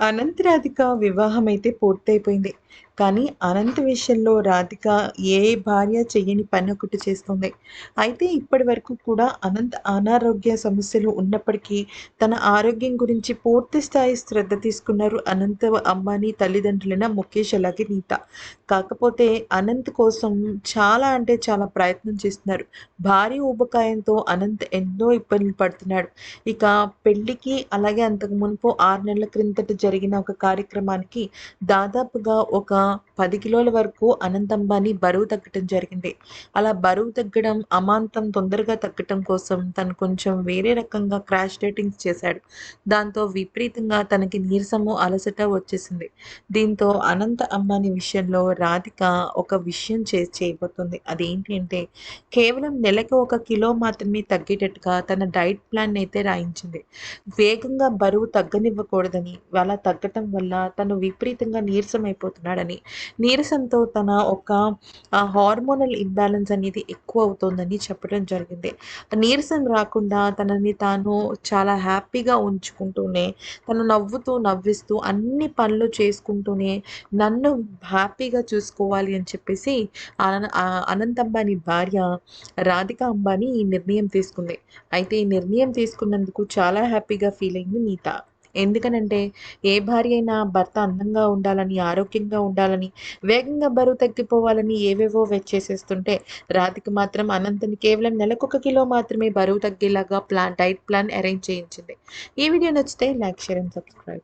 అనంతరాధిక వివాహం అయితే పూర్తయిపోయింది. కానీ అనంత విషయంలో రాధిక ఏ భార్య చెయ్యని పని ఒకటి చేస్తుంది. అయితే ఇప్పటి వరకు కూడా అనంత్ అనారోగ్య సమస్యలు ఉన్నప్పటికీ తన ఆరోగ్యం గురించి పూర్తి స్థాయి శ్రద్ధ తీసుకున్నారు అనంత్ అంబానీ తల్లిదండ్రులైన ముఖేష్ అలాగే నీత. కాకపోతే అనంత్ కోసం చాలా అంటే చాలా ప్రయత్నం చేస్తున్నారు. భారీ ఊబకాయంతో అనంత్ ఎన్నో ఇబ్బందులు పడుతున్నాడు. ఇక పెళ్ళికి అలాగే అంతకు మునుపు ఆరు నెలల క్రిందట జరిగిన ఒక కార్యక్రమానికి దాదాపుగా ఒక ఒక పది కిలోల వరకు అనంతంబాని అంబానీ బరువు తగ్గటం జరిగింది. అలా బరువు తగ్గడం అమాంతం తొందరగా తగ్గటం కోసం తను కొంచెం వేరే రకంగా క్రాష్ డేటింగ్స్ చేశాడు. దాంతో విపరీతంగా తనకి నీరసము అలసట వచ్చేసింది. దీంతో అనంత అంబానీ విషయంలో రాధిక ఒక విషయం చే చేయబోతుంది. అదేంటి అంటే కేవలం నెలకు ఒక కిలో మాత్రమే తగ్గేటట్టుగా తన డైట్ ప్లాన్ అయితే రాయించింది. వేగంగా బరువు తగ్గనివ్వకూడదని అలా తగ్గటం వల్ల తను విపరీతంగా నీరసం ఉన్నాడని నీరసంతో తన ఒక హార్మోనల్ ఇంబ్యాలెన్స్ అనేది ఎక్కువ అవుతోందని చెప్పడం జరిగింది. నీరసం రాకుండా తనని తాను చాలా హ్యాపీగా ఉంచుకుంటూనే తను నవ్వుతూ నవ్విస్తూ అన్ని పనులు చేసుకుంటూనే నన్ను హ్యాపీగా చూసుకోవాలి అని చెప్పేసి అనంత్ అంబానీ భార్య రాధిక అంబానీ ఈ నిర్ణయం తీసుకుంది. అయితే ఈ నిర్ణయం తీసుకున్నందుకు చాలా హ్యాపీగా ఫీల్ అయింది నీత. ఎందుకనంటే ఏ భార్య అయినా భర్త అందంగా ఉండాలని ఆరోగ్యంగా ఉండాలని వేగంగా బరువు తగ్గిపోవాలని ఏవేవో వెచ్చేసేస్తుంటే రాధిక మాత్రం అనంతని కేవలం నెలకొక కిలో మాత్రమే బరువు తగ్గేలాగా ప్లాన్ డైట్ ప్లాన్ అరేంజ్ చేయించింది. ఈ వీడియో నచ్చితే లైక్ షేర్ అండ్ సబ్స్క్రైబ్.